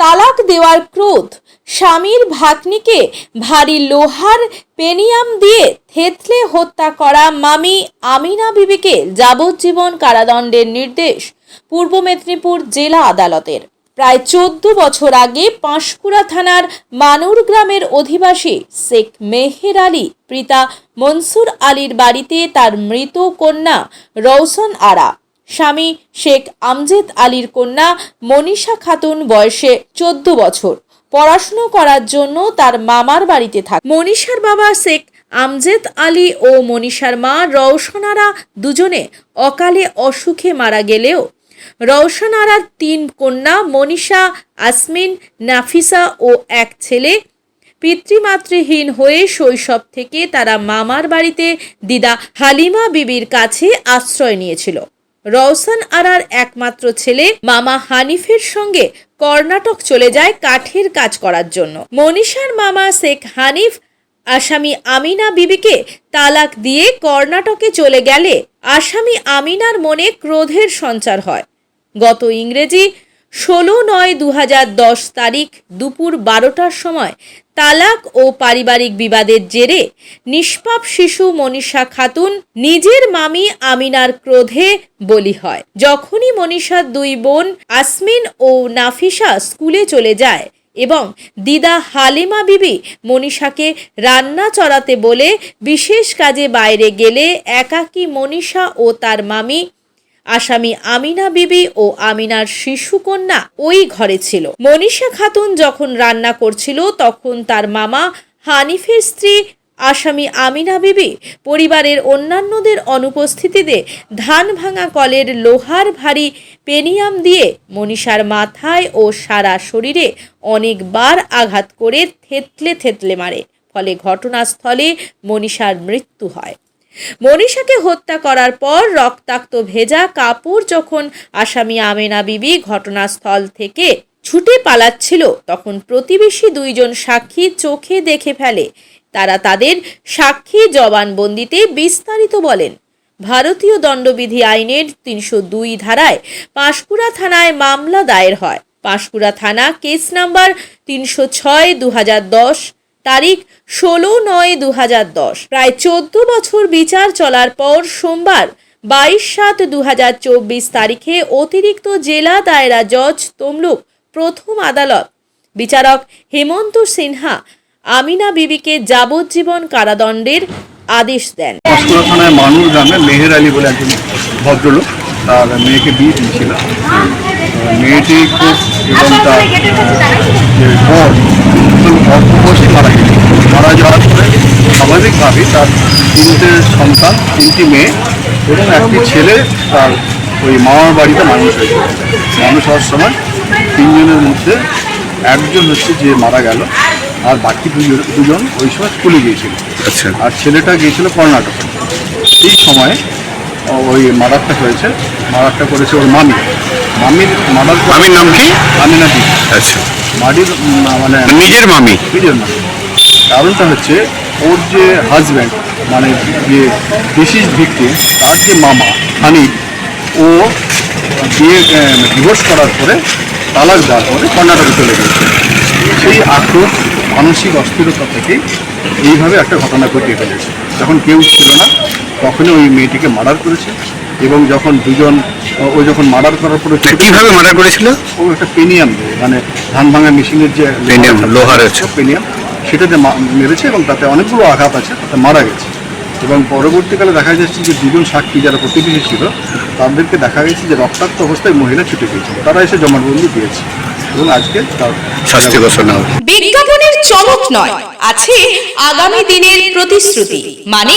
তালাক দেওয়ার ক্রোধ। স্বামীর ভাগ্নিকে ভারী লোহার পেনিয়াম দিয়ে থেতলে হত্যা করা মামি আমিনা বিবিকে যাবজ্জীবন কারাদণ্ডের নির্দেশ, পূর্ব মেদিনীপুর জেলা আদালতের। প্রায় চোদ্দ বছর আগে পাঁশকুড়া থানার মানুর গ্রামের অধিবাসী শেখ মেহের আলী, পিতা মনসুর আলীর বাড়িতে তার মৃত কন্যা রৌশন আরা স্বামী শেখ আমজেদ আলীর কন্যা মনীষা খাতুন বয়সে চোদ্দ বছর। পড়াশুনো করার জন্য তার মামার বাড়িতে থাকে মনীষার বাবা শেখ আমজেদ আলী ও মনীষার মা রওশনারা দুজনে অকালে অসুখে মারা গেলেও রওশনারার তিন কন্যা মনীষা, আসমিন, নাফিসা ও এক ছেলে পিতৃমাতৃহীন হয়ে শৈশব থেকে তারা মামার বাড়িতে দিদা হালিমা বিবির কাছে আশ্রয় নিয়েছিল। রওশন আরার একমাত্র ছেলে মামা হানিফের সঙ্গে কর্ণাটক চলে যায় কাঠের কাজ করার জন্য। মনীষার মামা শেখ হানিফ, আসামি আমিনা বিবিকে তালাক দিয়ে কর্ণাটকে চলে গেলে আসামি আমিনার মনে ক্রোধের সঞ্চার হয়। গত ইংরেজি ষোলো নয় দু দশ তারিখ দুপুর বারোটার সময় তালাক ও পারিবারিক বিবাদের জেরে নিষ্পাপ শিশু মনীষা খাতুন নিজের মামি আমিনার ক্রোধে বলি হয়। যখনই মনীষার দুই বোন আসমিন ও নাফিসা স্কুলে চলে যায় এবং দিদা হালিমা বিবি মনীষাকে রান্না চড়াতে বলে, বিশেষ কাজে বাইরে গেলে একাকী মনীষা ও তার মামি আসামি আমিনা বিবি ও আমিনার শিশু কন্যা ওই ঘরে ছিল। মনীষা খাতুন যখন রান্না করছিল তখন তার মামা হানিফের স্ত্রী আসামি আমিনা বিবি পরিবারের অন্যান্যদের অনুপস্থিতিতে ধান ভাঙা কলের লোহার ভারী পেনিয়াম দিয়ে মনীষার মাথায় ও সারা শরীরে অনেকবার আঘাত করে থেতলে থেতলে মারে। ফলে ঘটনাস্থলে মনীষার মৃত্যু হয়। মনীষাকে হত্যা করার পর রক্তাক্ত ভেজা কাপড় যখন আসামি আমেনা বিবি ঘটনাস্থল থেকে ছুটে পালাচ্ছিল, তখন প্রতিবেশী দুইজন সাক্ষী চোখে দেখে ফেলে। তারা তাদের সাক্ষী জবানবন্দিতে বিস্তারিত বলেন, ভারতীয় দণ্ডবিধি আইনের তিনশো দুই ধারায় পাঁশকুড়া থানায় মামলা দায়ের হয়। পাঁশকুড়া থানা কেস নাম্বার তিনশো ছয় দু হাজার দশ তারিখ ষোলো নয় দু হাজার দশ। প্রায় চোদ্দ বছর বিচার চলার পর সোমবার বাইশ সাত দু হাজার চব্বিশ তারিখে অতিরিক্ত জেলা দায়রা জজ তমলুক প্রথম আদালত। বিচারক হেমন্ত সিনহা আমিনা বিবিকে যাবজ্জীবন কারাদণ্ডের আদেশ দেন। থানায় গ্রামে মেহের আলী বলে একজন ভদ্রলোক, তার মেয়েকে বিয়ে দিয়েছিল। মেয়েটি খুব এবং তার আহ, যে বর খুব অল্প বয়সে মারা গেছে মারা যাওয়ার পরে স্বাভাবিকভাবেই তার তিনটে সন্তান তিনটি মেয়ে এবং একটি ছেলে তার ওই মামার বাড়িতে মানুষ হয়েছে। মানুষ হওয়ার সময় তিনজনের মধ্যে একজন হচ্ছে যে মারা গেল আর বাকি দুজন দুজন ওই সময় স্কুলে গিয়েছিল। আচ্ছা। আর ছেলেটা গিয়েছিল কর্ণাটক। সেই সময় ওই মার্ডারটা হয়েছে মার্ডারটা করেছে ওর মামি। মামির মার্ডার মামির নাম কি? আমিনা দি আচ্ছা। মাটির মানে নিজের মামি? নিজের না কারণটা হচ্ছে ওর যে হাজব্যান্ড মানে যে ডিসিজ ভিক্টিম তার যে মামা হানিফ ও বিয়ে ডিভোর্স করার পরে তালাক দেওয়ার পরে কর্ণাটকে চলে গেছে। সেই আক্রোশ মানসিক অস্থিরতা থেকে এইভাবে একটা ঘটনা ঘটিয়ে ফেলেছে। যখন কেউ ছিল না তখনই ওই মেয়েটিকে মার্ডার করেছে এবং যখন দুজন ও যখন মার্ডার করার পরে কীভাবে মার্ডার করেছিল? ও একটা পেনিয়াম দেয় মানে ধান ভাঙা মেশিনের যে পেনিয়াম, লোহার। পেনিয়াম সেটাতে মা- মেরেছে এবং তাতে অনেকগুলো আঘাত আছে তাতে মারা গেছে। এবং পরবর্তীকালে দেখা যাচ্ছে যে দুজন সাক্ষী যারা প্রতিবেশী ছিল তাদেরকে দেখা গেছে যে রক্তাক্ত অবস্থায় মহিলা ছুটে গিয়েছিল। তারা এসে জমাটবন্দি দিয়েছে এবং আজকে তার শাস্তি ঘোষণা হবে বিজ্ঞাপনের চমক নয় আছে আগামী দিনের প্রতিশ্রুতি মানে